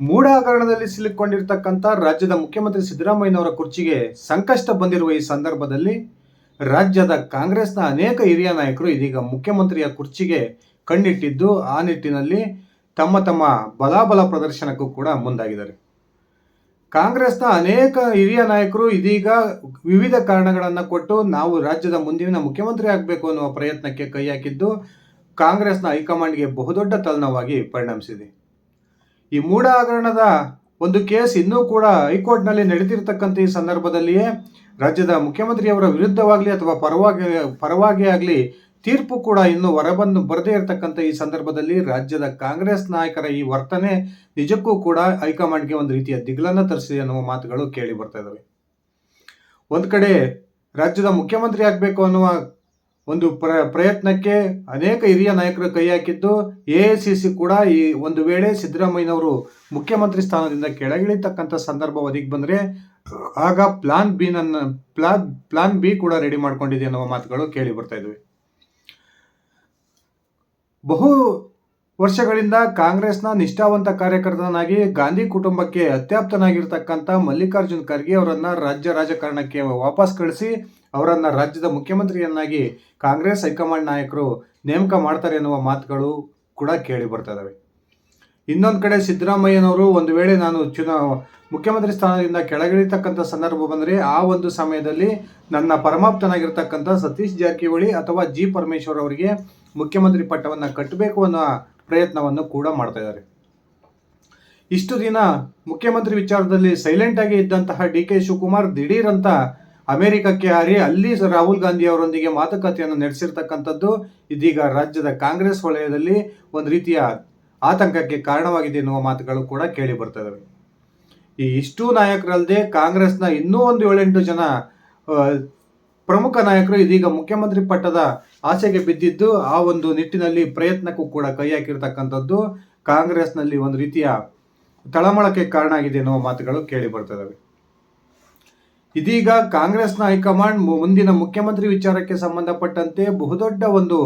ಮೂಢ ಹಗರಣದಲ್ಲಿ ಸಿಲುಕೊಂಡಿರ್ತಕ್ಕಂಥ ರಾಜ್ಯದ ಮುಖ್ಯಮಂತ್ರಿ ಸಿದ್ದರಾಮಯ್ಯನವರ ಕುರ್ಚಿಗೆ ಸಂಕಷ್ಟ ಬಂದಿರುವ ಈ ಸಂದರ್ಭದಲ್ಲಿ ರಾಜ್ಯದ ಕಾಂಗ್ರೆಸ್ನ ಅನೇಕ ಹಿರಿಯ ನಾಯಕರು ಇದೀಗ ಮುಖ್ಯಮಂತ್ರಿಯ ಕುರ್ಚಿಗೆ ಕಣ್ಣಿಟ್ಟಿದ್ದು ಆ ನಿಟ್ಟಿನಲ್ಲಿ ತಮ್ಮ ತಮ್ಮ ಬಲಾಬಲ ಪ್ರದರ್ಶನಕ್ಕೂ ಕೂಡ ಮುಂದಾಗಿದ್ದಾರೆ. ಕಾಂಗ್ರೆಸ್ನ ಅನೇಕ ಹಿರಿಯ ನಾಯಕರು ಇದೀಗ ವಿವಿಧ ಕಾರಣಗಳನ್ನು ಕೊಟ್ಟು ನಾವು ರಾಜ್ಯದ ಮುಂದಿನ ಮುಖ್ಯಮಂತ್ರಿ ಆಗಬೇಕು ಅನ್ನುವ ಪ್ರಯತ್ನಕ್ಕೆ ಕೈ ಹಾಕಿದ್ದು ಕಾಂಗ್ರೆಸ್ನ ಹೈಕಮಾಂಡ್ಗೆ ಬಹುದೊಡ್ಡ ತಲನವಾಗಿ ಪರಿಣಮಿಸಿದೆ. ಈ ಮೂಢ ಹಗರಣದ ಒಂದು ಕೇಸ್ ಇನ್ನೂ ಕೂಡ ಹೈಕೋರ್ಟ್ನಲ್ಲಿ ನಡೆದಿರ್ತಕ್ಕಂಥ ಈ ಸಂದರ್ಭದಲ್ಲಿಯೇ ರಾಜ್ಯದ ಮುಖ್ಯಮಂತ್ರಿಯವರ ವಿರುದ್ಧವಾಗಲಿ ಅಥವಾ ಪರವಾಗಿ ಪರವಾಗಿ ಆಗಲಿ ತೀರ್ಪು ಕೂಡ ಇನ್ನೂ ಹೊರಬಂದು ಬರದೇ ಇರತಕ್ಕಂಥ ಈ ಸಂದರ್ಭದಲ್ಲಿ ರಾಜ್ಯದ ಕಾಂಗ್ರೆಸ್ ನಾಯಕರ ಈ ವರ್ತನೆ ನಿಜಕ್ಕೂ ಕೂಡ ಹೈಕಮಾಂಡ್ಗೆ ಒಂದು ರೀತಿಯ ದಿಗ್ಲನ್ನ ತರಿಸಿದೆ ಅನ್ನುವ ಮಾತುಗಳು ಕೇಳಿ ಬರ್ತಾ ಇದ್ದಾವೆ ಒಂದು ಕಡೆ ರಾಜ್ಯದ ಮುಖ್ಯಮಂತ್ರಿ ಆಗಬೇಕು ಅನ್ನುವ ಒಂದು ಪ್ರ, ಪ್ರಯತ್ನಕ್ಕೆ ಅನೇಕ ಹಿರಿಯ ನಾಯಕರು ಕೈ ಹಾಕಿದ್ದು, ಎ ಸಿ ಸಿ ಕೂಡ ಈ ಒಂದು ವೇಳೆ ಸಿದ್ದರಾಮಯ್ಯನವರು ಮುಖ್ಯಮಂತ್ರಿ ಸ್ಥಾನದಿಂದ ಕೆಳಗಿಳಿತಕ್ಕಂಥ ಸಂದರ್ಭ ಒದಗಿ ಬಂದರೆ, ಆಗ ಪ್ಲಾನ್ ಬಿ ನನ್ನ ಪ್ಲಾನ್ ಪ್ಲಾನ್ ಬಿ ಕೂಡ ರೆಡಿ ಮಾಡ್ಕೊಂಡಿದೆ ಅನ್ನುವ ಮಾತುಗಳು ಕೇಳಿ ಬರ್ತಾ ಇದ್ವಿ. ಬಹು ವರ್ಷಗಳಿಂದ ಕಾಂಗ್ರೆಸ್ನ ನಿಷ್ಠಾವಂತ ಕಾರ್ಯಕರ್ತನಾಗಿ ಗಾಂಧಿ ಕುಟುಂಬಕ್ಕೆ ಅತ್ಯಾಪ್ತನಾಗಿರ್ತಕ್ಕಂಥ ಮಲ್ಲಿಕಾರ್ಜುನ್ ಖರ್ಗೆ ಅವರನ್ನು ರಾಜ್ಯ ರಾಜಕಾರಣಕ್ಕೆ ವಾಪಸ್ ಕಳಿಸಿ ಅವರನ್ನ ರಾಜ್ಯದ ಮುಖ್ಯಮಂತ್ರಿಯನ್ನಾಗಿ ಕಾಂಗ್ರೆಸ್ ಹೈಕಮಾಂಡ್ ನಾಯಕರು ನೇಮಕ ಮಾಡ್ತಾರೆ ಎನ್ನುವ ಮಾತುಗಳು ಕೂಡ ಕೇಳಿ ಬರ್ತಾ ಇನ್ನೊಂದು ಕಡೆ ಸಿದ್ದರಾಮಯ್ಯನವರು ಒಂದು ವೇಳೆ ನಾನು ಚುನಾವ ಮುಖ್ಯಮಂತ್ರಿ ಸ್ಥಾನದಿಂದ ಕೆಳಗಿಳಿತಕ್ಕಂಥ ಸಂದರ್ಭ ಬಂದರೆ ಆ ಒಂದು ಸಮಯದಲ್ಲಿ ನನ್ನ ಪರಮಾಪ್ತನಾಗಿರ್ತಕ್ಕಂಥ ಸತೀಶ್ ಜಾರಕಿಹೊಳಿ ಅಥವಾ ಜಿ ಪರಮೇಶ್ವರ್ ಅವರಿಗೆ ಮುಖ್ಯಮಂತ್ರಿ ಪಟ್ಟವನ್ನು ಕಟ್ಟಬೇಕು ಅನ್ನೋ ಪ್ರಯತ್ನವನ್ನು ಕೂಡ ಮಾಡ್ತಾ ಇದ್ದಾರೆ. ಇಷ್ಟು ದಿನ ಮುಖ್ಯಮಂತ್ರಿ ವಿಚಾರದಲ್ಲಿ ಸೈಲೆಂಟ್ ಆಗಿ ಇದ್ದಂತಹ ಡಿ ಕೆ ಶಿವಕುಮಾರ್ ದಿಢೀರಂತ ಅಮೆರಿಕಕ್ಕೆ ಹಾರಿ ಅಲ್ಲಿ ರಾಹುಲ್ ಗಾಂಧಿ ಅವರೊಂದಿಗೆ ಮಾತುಕತೆಯನ್ನು ನಡೆಸಿರ್ತಕ್ಕಂಥದ್ದು ಇದೀಗ ರಾಜ್ಯದ ಕಾಂಗ್ರೆಸ್ ವಲಯದಲ್ಲಿ ಒಂದು ರೀತಿಯ ಆತಂಕಕ್ಕೆ ಕಾರಣವಾಗಿದೆ ಎನ್ನುವ ಮಾತುಗಳು ಕೂಡ ಕೇಳಿ ಬರ್ತಾ ಇದಾವೆ. ಈ ಇಷ್ಟೂ ನಾಯಕರಲ್ಲದೆ ಕಾಂಗ್ರೆಸ್ನ ಇನ್ನೂ ಒಂದು ಏಳೆಂಟು ಜನ ಪ್ರಮುಖ ನಾಯಕರು ಇದೀಗ ಮುಖ್ಯಮಂತ್ರಿ ಪಟ್ಟದ ಆಸೆಗೆ ಬಿದ್ದಿದ್ದು ಆ ಒಂದು ನಿಟ್ಟಿನಲ್ಲಿ ಪ್ರಯತ್ನಕ್ಕೂ ಕೂಡ ಕೈ ಹಾಕಿರ್ತಕ್ಕಂಥದ್ದು ಕಾಂಗ್ರೆಸ್ನಲ್ಲಿ ಒಂದು ರೀತಿಯ ತಳಮಳಕ್ಕೆ ಕಾರಣ ಆಗಿದೆ ಎನ್ನುವ ಮಾತುಗಳು ಕೇಳಿ ಇದೀಗ ಕಾಂಗ್ರೆಸ್ನ ಹೈಕಮಾಂಡ್ ಮುಂದಿನ ಮುಖ್ಯಮಂತ್ರಿ ವಿಚಾರಕ್ಕೆ ಸಂಬಂಧಪಟ್ಟಂತೆ ಬಹುದೊಡ್ಡ ಒಂದು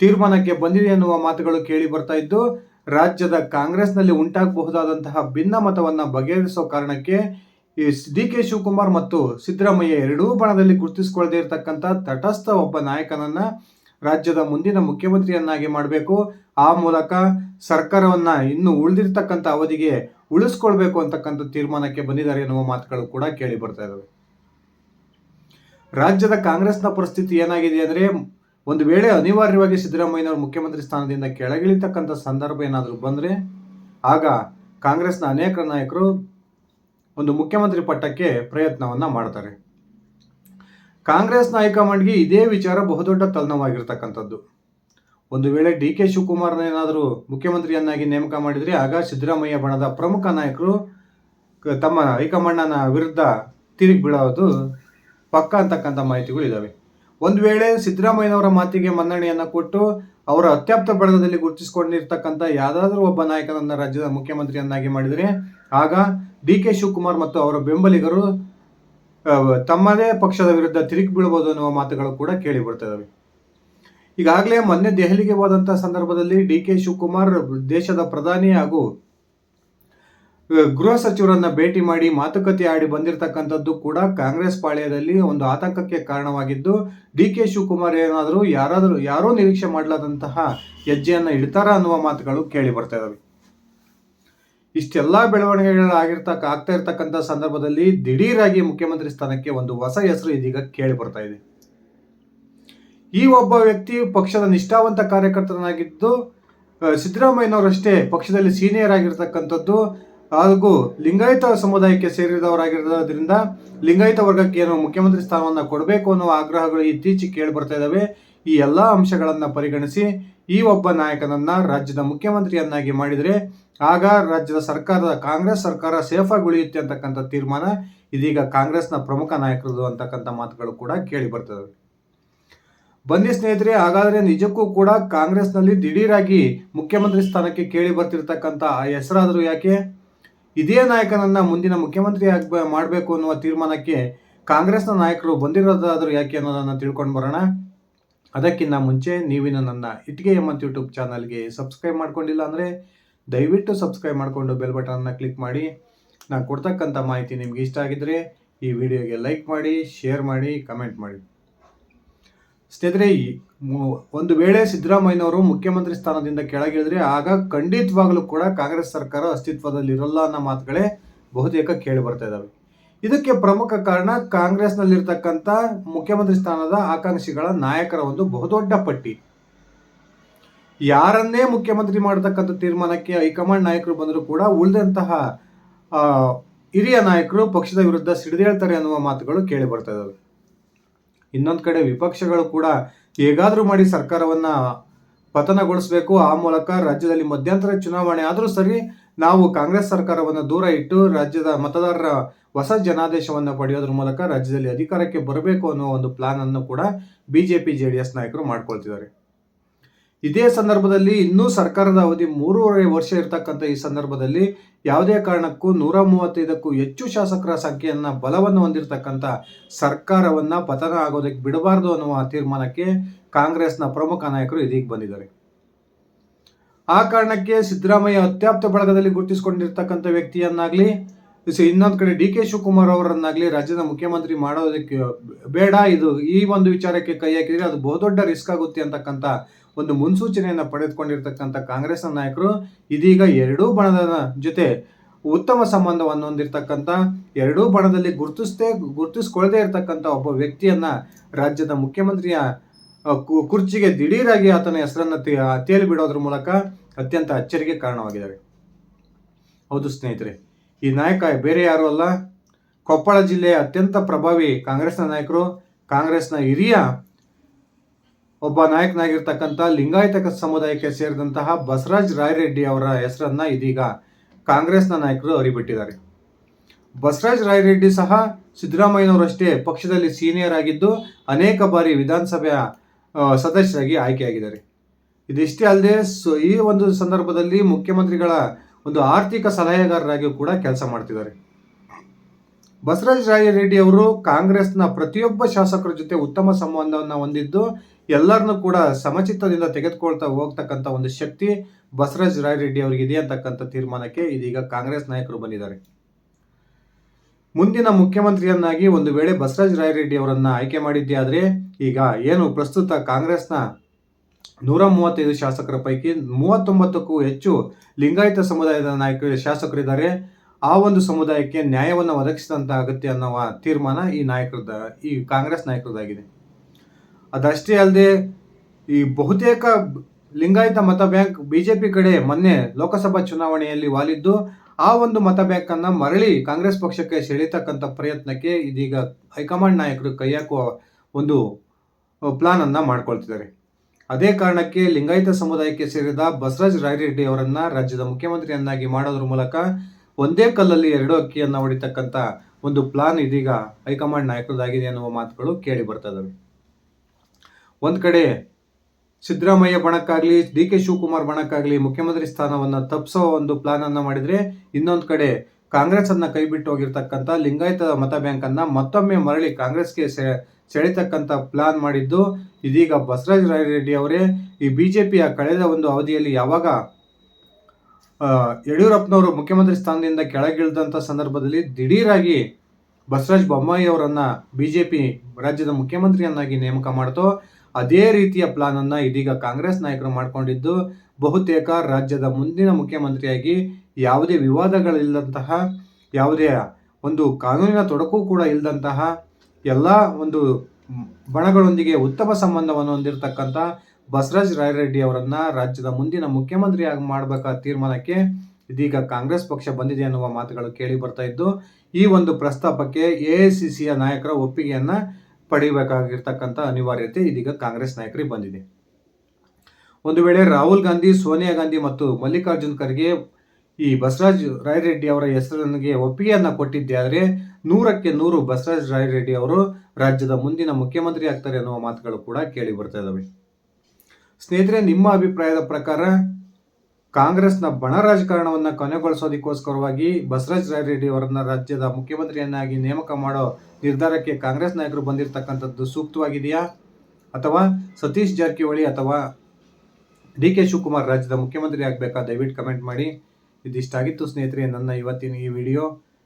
ತೀರ್ಮಾನಕ್ಕೆ ಬಂದಿದೆ ಎನ್ನುವ ಮಾತುಗಳು ಕೇಳಿ ಬರ್ತಾ ಇದ್ದು, ರಾಜ್ಯದ ಕಾಂಗ್ರೆಸ್ನಲ್ಲಿ ಉಂಟಾಗಬಹುದಾದಂತಹ ಭಿನ್ನಮತವನ್ನು ಬಗೆಹರಿಸೋ ಕಾರಣಕ್ಕೆ ಡಿ ಕೆ ಶಿವಕುಮಾರ್ ಮತ್ತು ಸಿದ್ದರಾಮಯ್ಯ ಎರಡೂ ಬಣದಲ್ಲಿ ಗುರುತಿಸಿಕೊಳ್ಳದೇ ಇರತಕ್ಕಂಥ ತಟಸ್ಥ ಒಬ್ಬ ನಾಯಕನನ್ನ ರಾಜ್ಯದ ಮುಂದಿನ ಮುಖ್ಯಮಂತ್ರಿಯನ್ನಾಗಿ ಮಾಡಬೇಕು. ಆ ಮೂಲಕ ಸರ್ಕಾರವನ್ನ ಇನ್ನು ಉಳಿದಿರ್ತಕ್ಕಂಥ ಅವಧಿಗೆ ಉಳಿಸ್ಕೊಳ್ಬೇಕು ಅಂತಕ್ಕಂಥ ತೀರ್ಮಾನಕ್ಕೆ ಬಂದಿದ್ದಾರೆ ಎನ್ನುವ ಮಾತುಗಳು ಕೂಡ ಕೇಳಿ ಬರ್ತಾ ಇದ್ದಾವೆ ರಾಜ್ಯದ ಕಾಂಗ್ರೆಸ್ನ ಪರಿಸ್ಥಿತಿ ಏನಾಗಿದೆ ಅಂದ್ರೆ, ಒಂದು ವೇಳೆ ಅನಿವಾರ್ಯವಾಗಿ ಸಿದ್ದರಾಮಯ್ಯನವರು ಮುಖ್ಯಮಂತ್ರಿ ಸ್ಥಾನದಿಂದ ಕೆಳಗಿಳಿತಕ್ಕಂಥ ಸಂದರ್ಭ ಏನಾದರೂ ಬಂದರೆ, ಆಗ ಕಾಂಗ್ರೆಸ್ನ ಅನೇಕ ನಾಯಕರು ಒಂದು ಮುಖ್ಯಮಂತ್ರಿ ಪಟ್ಟಕ್ಕೆ ಪ್ರಯತ್ನವನ್ನ ಮಾಡ್ತಾರೆ. ಕಾಂಗ್ರೆಸ್ನ ಹೈಕಮಾಂಡ್ಗೆ ಇದೇ ವಿಚಾರ ಬಹುದೊಡ್ಡ ತಲೆನೋವಾಗಿರ್ತಕ್ಕಂಥದ್ದು. ಒಂದು ವೇಳೆ ಡಿ ಕೆ ಶಿವಕುಮಾರ್ನೇನಾದರೂ ಮುಖ್ಯಮಂತ್ರಿಯನ್ನಾಗಿ ನೇಮಕ ಮಾಡಿದರೆ ಆಗ ಸಿದ್ದರಾಮಯ್ಯ ಬಣದ ಪ್ರಮುಖ ನಾಯಕರು ತಮ್ಮ ಹೈಕಮಾಂಡ್ನ ವಿರುದ್ಧ ತಿರುಗಿ ಬೀಳೋದು ಪಕ್ಕ ಅಂತಕ್ಕಂಥ ಮಾಹಿತಿಗಳು ಇದ್ದಾವೆ ಒಂದು ವೇಳೆ ಸಿದ್ದರಾಮಯ್ಯನವರ ಮಾತಿಗೆ ಮನ್ನಣೆಯನ್ನು ಕೊಟ್ಟು ಅವರ ಅತ್ಯಪ್ತ ಬಣದಲ್ಲಿ ಗುರುತಿಸಿಕೊಂಡಿರ್ತಕ್ಕಂಥ ಯಾವುದಾದ್ರೂ ಒಬ್ಬ ನಾಯಕನನ್ನ ರಾಜ್ಯದ ಮುಖ್ಯಮಂತ್ರಿಯನ್ನಾಗಿ ಮಾಡಿದರೆ ಆಗ ಡಿ ಕೆ ಶಿವಕುಮಾರ್ ಮತ್ತು ಅವರ ಬೆಂಬಲಿಗರು ತಮ್ಮದೇ ಪಕ್ಷದ ವಿರುದ್ಧ ತಿರುಗಿ ಬೀಳಬಹುದು ಅನ್ನುವ ಮಾತುಗಳು ಕೂಡ ಕೇಳಿ ಬರ್ತಾ ಇದಾವೆ. ಈಗಾಗಲೇ ಮೊನ್ನೆ ದೆಹಲಿಗೆ ಹೋದಂಥ ಸಂದರ್ಭದಲ್ಲಿ ಡಿ ಕೆ ಶಿವಕುಮಾರ್ ದೇಶದ ಪ್ರಧಾನಿ ಹಾಗೂ ಗೃಹ ಸಚಿವರನ್ನ ಭೇಟಿ ಮಾಡಿ ಮಾತುಕತೆ ಆಡಿ ಬಂದಿರತಕ್ಕಂಥದ್ದು ಕೂಡ ಕಾಂಗ್ರೆಸ್ ಪಾಳ್ಯದಲ್ಲಿ ಒಂದು ಆತಂಕಕ್ಕೆ ಕಾರಣವಾಗಿದ್ದು, ಡಿ ಕೆ ಶಿವಕುಮಾರ್ ಏನಾದರೂ ಯಾರಾದರೂ, ಯಾರೋ ನಿರೀಕ್ಷೆ ಮಾಡಲಾದಂತಹ ಹೆಜ್ಜೆಯನ್ನು ಇಡ್ತಾರ ಅನ್ನುವ ಮಾತುಗಳು ಕೇಳಿ ಬರ್ತಾ ಇದ್ದಾವೆ ಇಷ್ಟೆಲ್ಲ ಬೆಳವಣಿಗೆಗಳು ಆಗಿರ್ತಕ್ಕ ಆಗ್ತಾ ಇರ್ತಕ್ಕಂಥ ಸಂದರ್ಭದಲ್ಲಿ ದಿಢೀರಾಗಿ ಮುಖ್ಯಮಂತ್ರಿ ಸ್ಥಾನಕ್ಕೆ ಒಂದು ಹೊಸ ಹೆಸರು ಇದೀಗ ಕೇಳಿ ಬರ್ತಾ ಇದೆ. ಈ ಒಬ್ಬ ವ್ಯಕ್ತಿ ಪಕ್ಷದ ನಿಷ್ಠಾವಂತ ಕಾರ್ಯಕರ್ತನಾಗಿದ್ದು ಸಿದ್ದರಾಮಯ್ಯನವರಷ್ಟೇ ಪಕ್ಷದಲ್ಲಿ ಸೀನಿಯರ್ ಆಗಿರ್ತಕ್ಕಂಥದ್ದು. ಹಾಗೂ ಲಿಂಗಾಯತ ಸಮುದಾಯಕ್ಕೆ ಸೇರಿದವರಾಗಿರೋದ್ರಿಂದ ಲಿಂಗಾಯತ ವರ್ಗಕ್ಕೆ ಏನು ಮುಖ್ಯಮಂತ್ರಿ ಸ್ಥಾನವನ್ನು ಕೊಡಬೇಕು ಅನ್ನೋ ಆಗ್ರಹಗಳು ಇತ್ತೀಚೆಗೆ ಕೇಳಿ ಬರ್ತಾ ಇದ್ದಾವೆ ಈ ಎಲ್ಲ ಅಂಶಗಳನ್ನು ಪರಿಗಣಿಸಿ ಈ ಒಬ್ಬ ನಾಯಕನನ್ನ ರಾಜ್ಯದ ಮುಖ್ಯಮಂತ್ರಿಯನ್ನಾಗಿ ಮಾಡಿದರೆ ಆಗ ರಾಜ್ಯದ ಸರ್ಕಾರದ ಕಾಂಗ್ರೆಸ್ ಸರ್ಕಾರ ಸೇಫಾಗಿ ಉಳಿಯುತ್ತೆ ಅಂತಕ್ಕಂಥ ತೀರ್ಮಾನ ಇದೀಗ ಕಾಂಗ್ರೆಸ್ನ ಪ್ರಮುಖ ನಾಯಕರದು ಅಂತಕ್ಕಂಥ ಮಾತುಗಳು ಕೂಡ ಕೇಳಿ ಬರ್ತವೆ ಬನ್ನಿ ಸ್ನೇಹಿತರೆ, ಹಾಗಾದರೆ ನಿಜಕ್ಕೂ ಕೂಡ ಕಾಂಗ್ರೆಸ್ನಲ್ಲಿ ದಿಢೀರಾಗಿ ಮುಖ್ಯಮಂತ್ರಿ ಸ್ಥಾನಕ್ಕೆ ಕೇಳಿ ಬರ್ತಿರ್ತಕ್ಕಂಥ ಆ ಹೆಸರಾದರೂ ಯಾಕೆ? ಇದೇ ನಾಯಕನನ್ನ ಮುಂದಿನ ಮುಖ್ಯಮಂತ್ರಿ ಮಾಡಬೇಕು ಅನ್ನುವ ತೀರ್ಮಾನಕ್ಕೆ ಕಾಂಗ್ರೆಸ್ನ ನಾಯಕರು ಬಂದಿರೋದಾದರೂ ಯಾಕೆ ಅನ್ನೋದನ್ನು ತಿಳ್ಕೊಂಡು ಬರೋಣ. ಅದಕ್ಕಿಂತ ಮುಂಚೆ ನೀವಿನ ನನ್ನ ಇಟ್ಗೆ ಎಮ್ಮತ್ ಯೂಟ್ಯೂಬ್ ಚಾನಲ್ಗೆ ಸಬ್ಸ್ಕ್ರೈಬ್ ಮಾಡ್ಕೊಂಡಿಲ್ಲ ಅಂದರೆ ದಯವಿಟ್ಟು ಸಬ್ಸ್ಕ್ರೈಬ್ ಮಾಡಿಕೊಂಡು ಬೆಲ್ ಬಟನ್ನ ಕ್ಲಿಕ್ ಮಾಡಿ. ನಾನು ಕೊಡ್ತಕ್ಕಂಥ ಮಾಹಿತಿ ನಿಮ್ಗೆ ಇಷ್ಟ ಆಗಿದ್ರೆ ಈ ವಿಡಿಯೋಗೆ ಲೈಕ್ ಮಾಡಿ, ಶೇರ್ ಮಾಡಿ, ಕಮೆಂಟ್ ಮಾಡಿ. ಸ್ನೇಹಿತರೆ ಒಂದು ವೇಳೆ ಸಿದ್ದರಾಮಯ್ಯನವರು ಮುಖ್ಯಮಂತ್ರಿ ಸ್ಥಾನದಿಂದ ಕೆಳಗಿಳಿದ್ರೆ ಆಗ ಖಂಡಿತವಾಗಲೂ ಕೂಡ ಕಾಂಗ್ರೆಸ್ ಸರ್ಕಾರ ಅಸ್ತಿತ್ವದಲ್ಲಿ ಇರಲ್ಲ ಅನ್ನೋ ಮಾತುಗಳೇ ಬಹುತೇಕ ಕೇಳಿ ಬರ್ತಾ ಇದ್ದಾವೆ ಇದಕ್ಕೆ ಪ್ರಮುಖ ಕಾರಣ ಕಾಂಗ್ರೆಸ್ನಲ್ಲಿರ್ತಕ್ಕಂಥ ಮುಖ್ಯಮಂತ್ರಿ ಸ್ಥಾನದ ಆಕಾಂಕ್ಷಿಗಳ ನಾಯಕರ ಒಂದು ಬಹುದೊಡ್ಡ ಪಟ್ಟಿ. ಯಾರನ್ನೇ ಮುಖ್ಯಮಂತ್ರಿ ಮಾಡತಕ್ಕಂಥ ತೀರ್ಮಾನಕ್ಕೆ ಹೈಕಮಾಂಡ್ ನಾಯಕರು ಬಂದರೂ ಕೂಡ ಉಳಿದಂತಹ ಹಿರಿಯ ನಾಯಕರು ಪಕ್ಷದ ವಿರುದ್ಧ ಸಿಡಿದೇಳ್ತಾರೆ ಅನ್ನುವ ಮಾತುಗಳು ಕೇಳಿ ಬರ್ತಾ ಇದ್ದಾವೆ ಇನ್ನೊಂದು ಕಡೆ ವಿಪಕ್ಷಗಳು ಕೂಡ ಹೇಗಾದರೂ ಮಾಡಿ ಸರ್ಕಾರವನ್ನ ಪತನಗೊಳಿಸಬೇಕು. ಆ ಮೂಲಕ ರಾಜ್ಯದಲ್ಲಿ ಮಧ್ಯಂತರ ಚುನಾವಣೆ ಆದರೂ ಸರಿ ನಾವು ಕಾಂಗ್ರೆಸ್ ಸರ್ಕಾರವನ್ನು ದೂರ ಇಟ್ಟು ರಾಜ್ಯದ ಮತದಾರರ ಹೊಸ ಜನಾದೇಶವನ್ನು ಪಡೆಯೋದ್ರ ಮೂಲಕ ರಾಜ್ಯದಲ್ಲಿ ಅಧಿಕಾರಕ್ಕೆ ಬರಬೇಕು ಅನ್ನೋ ಒಂದು ಪ್ಲಾನ್ ಅನ್ನು ಕೂಡ ಬಿಜೆಪಿ ಜೆ ಡಿ ಎಸ್ ನಾಯಕರು ಮಾಡ್ಕೊಳ್ತಿದ್ದಾರೆ. ಇದೇ ಸಂದರ್ಭದಲ್ಲಿ ಇನ್ನೂ ಸರ್ಕಾರದ ಅವಧಿ ಮೂರುವರೆ ವರ್ಷ ಇರತಕ್ಕಂಥ ಈ ಸಂದರ್ಭದಲ್ಲಿ ಯಾವುದೇ ಕಾರಣಕ್ಕೂ ನೂರ ಮೂವತ್ತೈದಕ್ಕೂ ಹೆಚ್ಚು ಶಾಸಕರ ಸಂಖ್ಯೆಯನ್ನ ಬಲವನ್ನು ಹೊಂದಿರತಕ್ಕಂಥ ಸರ್ಕಾರವನ್ನ ಪತನ ಆಗೋದಕ್ಕೆ ಬಿಡಬಾರದು ಅನ್ನುವ ತೀರ್ಮಾನಕ್ಕೆ ಕಾಂಗ್ರೆಸ್ನ ಪ್ರಮುಖ ನಾಯಕರು ಇದೀಗ ಬಂದಿದ್ದಾರೆ. ಆ ಕಾರಣಕ್ಕೆ ಸಿದ್ದರಾಮಯ್ಯ ಅತ್ಯಾಪ್ತ ಬಳಗದಲ್ಲಿ ಗುರುತಿಸಿಕೊಂಡಿರ್ತಕ್ಕಂಥ ವ್ಯಕ್ತಿಯನ್ನಾಗ್ಲಿ ಸ- ಇನ್ನೊಂದು ಕಡೆ ಡಿ ಕೆ ಶಿವಕುಮಾರ್ ಅವರನ್ನಾಗಲಿ ರಾಜ್ಯದ ಮುಖ್ಯಮಂತ್ರಿ ಮಾಡೋದಕ್ಕೆ ಬೇಡ. ಇದು ಈ ಒಂದು ವಿಚಾರಕ್ಕೆ ಕೈ ಹಾಕಿದ್ರೆ ಅದು ಬಹುದೊಡ್ಡ ರಿಸ್ಕ್ ಆಗುತ್ತೆ ಅಂತಕ್ಕಂಥ ಒಂದು ಮುನ್ಸೂಚನೆಯನ್ನು ಪಡೆದುಕೊಂಡಿರ್ತಕ್ಕಂಥ ಕಾಂಗ್ರೆಸ್ನ ನಾಯಕರು ಇದೀಗ ಎರಡೂ ಬಣದ ಜೊತೆ ಉತ್ತಮ ಸಂಬಂಧವನ್ನು ಹೊಂದಿರತಕ್ಕಂಥ, ಎರಡೂ ಬಣದಲ್ಲಿ ಗುರುತಿಸದೆ ಗುರುತಿಸ್ಕೊಳ್ಳದೆ ಇರತಕ್ಕಂಥ ಒಬ್ಬ ವ್ಯಕ್ತಿಯನ್ನ ರಾಜ್ಯದ ಮುಖ್ಯಮಂತ್ರಿಯ ಕುರ್ಚಿಗೆ ದಿಢೀರಾಗಿ ಆತನ ಹೆಸರನ್ನು ತೇಲಿ ಬಿಡೋದ್ರ ಮೂಲಕ ಅತ್ಯಂತ ಅಚ್ಚರಿಗೆ ಕಾರಣವಾಗಿದ್ದಾರೆ. ಹೌದು ಸ್ನೇಹಿತರೆ. ಈ ನಾಯಕ ಬೇರೆ ಯಾರು ಅಲ್ಲ. ಕೊಪ್ಪಳ ಜಿಲ್ಲೆಯ ಅತ್ಯಂತ ಪ್ರಭಾವಿ ಕಾಂಗ್ರೆಸ್ನ ನಾಯಕರು, ಕಾಂಗ್ರೆಸ್ನ ಹಿರಿಯ ಒಬ್ಬ ನಾಯಕನಾಗಿರ್ತಕ್ಕಂಥ ಲಿಂಗಾಯತ ಸಮುದಾಯಕ್ಕೆ ಸೇರಿದಂತಹ ಬಸವರಾಜ್ ರಾಯರೆಡ್ಡಿ ಅವರ ಹೆಸರನ್ನ ಇದೀಗ ಕಾಂಗ್ರೆಸ್ನ ನಾಯಕರು ಅರಿಬಿಟ್ಟಿದ್ದಾರೆ. ಬಸವರಾಜ್ ರಾಯರೆಡ್ಡಿ ಸಹ ಸಿದ್ದರಾಮಯ್ಯನವರಷ್ಟೇ ಪಕ್ಷದಲ್ಲಿ ಸೀನಿಯರ್ ಆಗಿದ್ದು ಅನೇಕ ಬಾರಿ ವಿಧಾನಸಭೆಯ ಸದಸ್ಯರಾಗಿ ಆಯ್ಕೆಯಾಗಿದ್ದಾರೆ. ಇದಿಷ್ಟೇ ಅಲ್ಲದೆ ಈ ಒಂದು ಸಂದರ್ಭದಲ್ಲಿ ಮುಖ್ಯಮಂತ್ರಿಗಳ ಒಂದು ಆರ್ಥಿಕ ಸಲಹೆಗಾರರಾಗಿ ಕೂಡ ಕೆಲಸ ಮಾಡ್ತಿದ್ದಾರೆ. ಬಸವರಾಜ ರಾಯರೆಡ್ಡಿ ಅವರು ಕಾಂಗ್ರೆಸ್ನ ಪ್ರತಿಯೊಬ್ಬ ಶಾಸಕರ ಜೊತೆ ಉತ್ತಮ ಸಂಬಂಧವನ್ನು ಹೊಂದಿದ್ದು, ಎಲ್ಲರನ್ನೂ ಕೂಡ ಸಮಚಿತ್ತದಿಂದ ತೆಗೆದುಕೊಳ್ತಾ ಹೋಗ್ತಕ್ಕಂಥ ಒಂದು ಶಕ್ತಿ ಬಸವರಾಜ ರಾಯರೆಡ್ಡಿ ಅವರಿಗೆ ಇದೆ ಅಂತಕ್ಕಂಥ ತೀರ್ಮಾನಕ್ಕೆ ಇದೀಗ ಕಾಂಗ್ರೆಸ್ ನಾಯಕರು ಬಂದಿದ್ದಾರೆ. ಮುಂದಿನ ಮುಖ್ಯಮಂತ್ರಿಯನ್ನಾಗಿ ಒಂದು ವೇಳೆ ಬಸವರಾಜ ರಾಯರೆಡ್ಡಿ ಅವರನ್ನು ಆಯ್ಕೆ ಮಾಡಿದ್ದೇ ಆದರೆ ಈಗ ಏನು ಪ್ರಸ್ತುತ ಕಾಂಗ್ರೆಸ್ನ ನೂರ ಮೂವತ್ತೈದು ಶಾಸಕರ ಪೈಕಿ ಮೂವತ್ತೊಂಬತ್ತಕ್ಕೂ ಹೆಚ್ಚು ಲಿಂಗಾಯತ ಸಮುದಾಯದ ನಾಯಕರು ಶಾಸಕರಿದ್ದಾರೆ. ಆ ಒಂದು ಸಮುದಾಯಕ್ಕೆ ನ್ಯಾಯವನ್ನು ಒದಗಿಸಿದಂಥ ಅಗತ್ಯ ಅನ್ನುವ ತೀರ್ಮಾನ ಈ ನಾಯಕರದ, ಈ ಕಾಂಗ್ರೆಸ್ ನಾಯಕರದಾಗಿದೆ. ಅದಷ್ಟೇ ಅಲ್ಲದೆ ಈ ಬಹುತೇಕ ಲಿಂಗಾಯತ ಮತ ಬ್ಯಾಂಕ್ ಬಿಜೆಪಿ ಕಡೆ ಮೊನ್ನೆ ಲೋಕಸಭಾ ಚುನಾವಣೆಯಲ್ಲಿ ವಾಲಿದ್ದು, ಆ ಒಂದು ಮತ ಬ್ಯಾಂಕ್ ಅನ್ನ ಮರಳಿ ಕಾಂಗ್ರೆಸ್ ಪಕ್ಷಕ್ಕೆ ಸೆಳೀತಕ್ಕಂಥ ಪ್ರಯತ್ನಕ್ಕೆ ಇದೀಗ ಹೈಕಮಾಂಡ್ ನಾಯಕರು ಕೈ ಹಾಕುವ ಒಂದು ಪ್ಲಾನ್ ಅನ್ನ ಮಾಡ್ಕೊಳ್ತಿದ್ದಾರೆ. ಅದೇ ಕಾರಣಕ್ಕೆ ಲಿಂಗಾಯತ ಸಮುದಾಯಕ್ಕೆ ಸೇರಿದ ಬಸವರಾಜ ರಾಯರೆಡ್ಡಿ ಅವರನ್ನ ರಾಜ್ಯದ ಮುಖ್ಯಮಂತ್ರಿಯನ್ನಾಗಿ ಮಾಡೋದ್ರ ಮೂಲಕ ಒಂದೇ ಕಲ್ಲಲ್ಲಿ ಎರಡು ಅಕ್ಕಿಯನ್ನ ಹೊಡಿತಕ್ಕಂಥ ಒಂದು ಪ್ಲಾನ್ ಇದೀಗ ಹೈಕಮಾಂಡ್ ನಾಯಕರದಾಗಿದೆ ಎನ್ನುವ ಮಾತುಗಳು ಕೇಳಿ ಬರ್ತಾ ಇದಾವೆ. ಒಂದ್ ಕಡೆ ಸಿದ್ದರಾಮಯ್ಯ ಬಣಕ್ಕಾಗ್ಲಿ, ಡಿ ಕೆ ಶಿವಕುಮಾರ್ ಬಣಕ್ಕಾಗ್ಲಿ ಮುಖ್ಯಮಂತ್ರಿ ಸ್ಥಾನವನ್ನ ತಪ್ಪಿಸೋ ಒಂದು ಪ್ಲಾನ್ ಅನ್ನ ಮಾಡಿದ್ರೆ ಇನ್ನೊಂದ್ ಕಡೆ ಕಾಂಗ್ರೆಸ್ ಅನ್ನ ಕೈಬಿಟ್ಟು ಹೋಗಿರ್ತಕ್ಕಂಥ ಲಿಂಗಾಯತ ಮತ ಬ್ಯಾಂಕ್ ಅನ್ನ ಮತ್ತೊಮ್ಮೆ ಮರಳಿ ಕಾಂಗ್ರೆಸ್ಗೆ ಸೆ- ಸೆಳೆತಕ್ಕಂಥ ಪ್ಲಾನ್ ಮಾಡಿದ್ದು ಇದೀಗ ಬಸವರಾಜ ರಾಯರೆಡ್ಡಿ ಅವರೇ. ಈ ಬಿ ಜೆ ಪಿಯ ಕಳೆದ ಒಂದು ಅವಧಿಯಲ್ಲಿ ಯಾವಾಗ ಯಡಿಯೂರಪ್ಪನವರು ಮುಖ್ಯಮಂತ್ರಿ ಸ್ಥಾನದಿಂದ ಕೆಳಗಿಳಿದಂಥ ಸಂದರ್ಭದಲ್ಲಿ ದಿಢೀರಾಗಿ ಬಸವರಾಜ ಬೊಮ್ಮಾಯಿ ಜೆ ಪಿ ರಾಜ್ಯದ ಮುಖ್ಯಮಂತ್ರಿಯನ್ನಾಗಿ ನೇಮಕ ಮಾಡ್ತೋ, ಅದೇ ರೀತಿಯ ಪ್ಲಾನನ್ನು ಇದೀಗ ಕಾಂಗ್ರೆಸ್ ನಾಯಕರು ಮಾಡಿಕೊಂಡಿದ್ದು, ಬಹುತೇಕ ರಾಜ್ಯದ ಮುಂದಿನ ಮುಖ್ಯಮಂತ್ರಿಯಾಗಿ ಯಾವುದೇ ವಿವಾದಗಳಿಲ್ಲದಂತಹ, ಯಾವುದೇ ಒಂದು ಕಾನೂನಿನ ತೊಡಕು ಕೂಡ ಇಲ್ಲದಂತಹ ಎಲ್ಲ ಒಂದು ಬಣಗಳೊಂದಿಗೆ ಉತ್ತಮ ಸಂಬಂಧವನ್ನು ಹೊಂದಿರತಕ್ಕಂಥ ಬಸವರಾಜ ರಾಯರೆಡ್ಡಿ ಅವರನ್ನು ರಾಜ್ಯದ ಮುಂದಿನ ಮುಖ್ಯಮಂತ್ರಿಯಾಗಿ ಮಾಡಬೇಕಾದ ತೀರ್ಮಾನಕ್ಕೆ ಇದೀಗ ಕಾಂಗ್ರೆಸ್ ಪಕ್ಷ ಬಂದಿದೆ ಅನ್ನುವ ಮಾತುಗಳು ಕೇಳಿ ಬರ್ತಾ ಇದ್ದು, ಈ ಒಂದು ಪ್ರಸ್ತಾಪಕ್ಕೆ ಎ ನಾಯಕರ ಒಪ್ಪಿಗೆಯನ್ನ ಪಡೆಯಬೇಕಾಗಿರ್ತಕ್ಕಂಥ ಅನಿವಾರ್ಯತೆ ಇದೀಗ ಕಾಂಗ್ರೆಸ್ ನಾಯಕರಿಗೆ ಬಂದಿದೆ. ಒಂದು ವೇಳೆ ರಾಹುಲ್ ಗಾಂಧಿ, ಸೋನಿಯಾ ಗಾಂಧಿ ಮತ್ತು ಮಲ್ಲಿಕಾರ್ಜುನ್ ಖರ್ಗೆ ಈ ಬಸವರಾಜ್ ರಾಯರೆಡ್ಡಿ ಅವರ ಹೆಸರನಿಗೆ ಒಪ್ಪಿಗೆಯನ್ನ ಕೊಟ್ಟಿದ್ದೆ ಆದರೆ ನೂರಕ್ಕೆ ನೂರು ಬಸವರಾಜ್ ರಾಯರೆಡ್ಡಿ ಅವರು ರಾಜ್ಯದ ಮುಂದಿನ ಮುಖ್ಯಮಂತ್ರಿ ಆಗ್ತಾರೆ ಅನ್ನುವ ಮಾತುಗಳು ಕೂಡ ಕೇಳಿ ಬರ್ತಾ ಇದ್ದಾವೆ ಸ್ನೇಹಿತರೆ, ನಿಮ್ಮ ಅಭಿಪ್ರಾಯದ ಪ್ರಕಾರ ಕಾಂಗ್ರೆಸ್ನ ಬಣ ರಾಜಕಾರಣವನ್ನು ಕೊನೆಗೊಳಿಸೋದಕ್ಕೋಸ್ಕರವಾಗಿ ಬಸವರಾಜ ರಾಯರೆಡ್ಡಿ ಅವರನ್ನ ರಾಜ್ಯದ ಮುಖ್ಯಮಂತ್ರಿಯನ್ನಾಗಿ ನೇಮಕ ಮಾಡೋ ನಿರ್ಧಾರಕ್ಕೆ ಕಾಂಗ್ರೆಸ್ ನಾಯಕರು ಬಂದಿರತಕ್ಕಂಥದ್ದು ಸೂಕ್ತವಾಗಿದೆಯಾ? ಅಥವಾ ಸತೀಶ್ ಜಾರಕಿಹೊಳಿ ಅಥವಾ ಡಿ ಕೆ ಶಿವಕುಮಾರ್ ರಾಜ್ಯದ ಮುಖ್ಯಮಂತ್ರಿ ಆಗಬೇಕಾ? ದಯವಿಟ್ಟು ಕಮೆಂಟ್ ಮಾಡಿ. ಇದಿಷ್ಟಾಗಿತ್ತು ಸ್ನೇಹಿತರೆ, ನನ್ನ ಇವತ್ತಿನ ಈ ವಿಡಿಯೋ.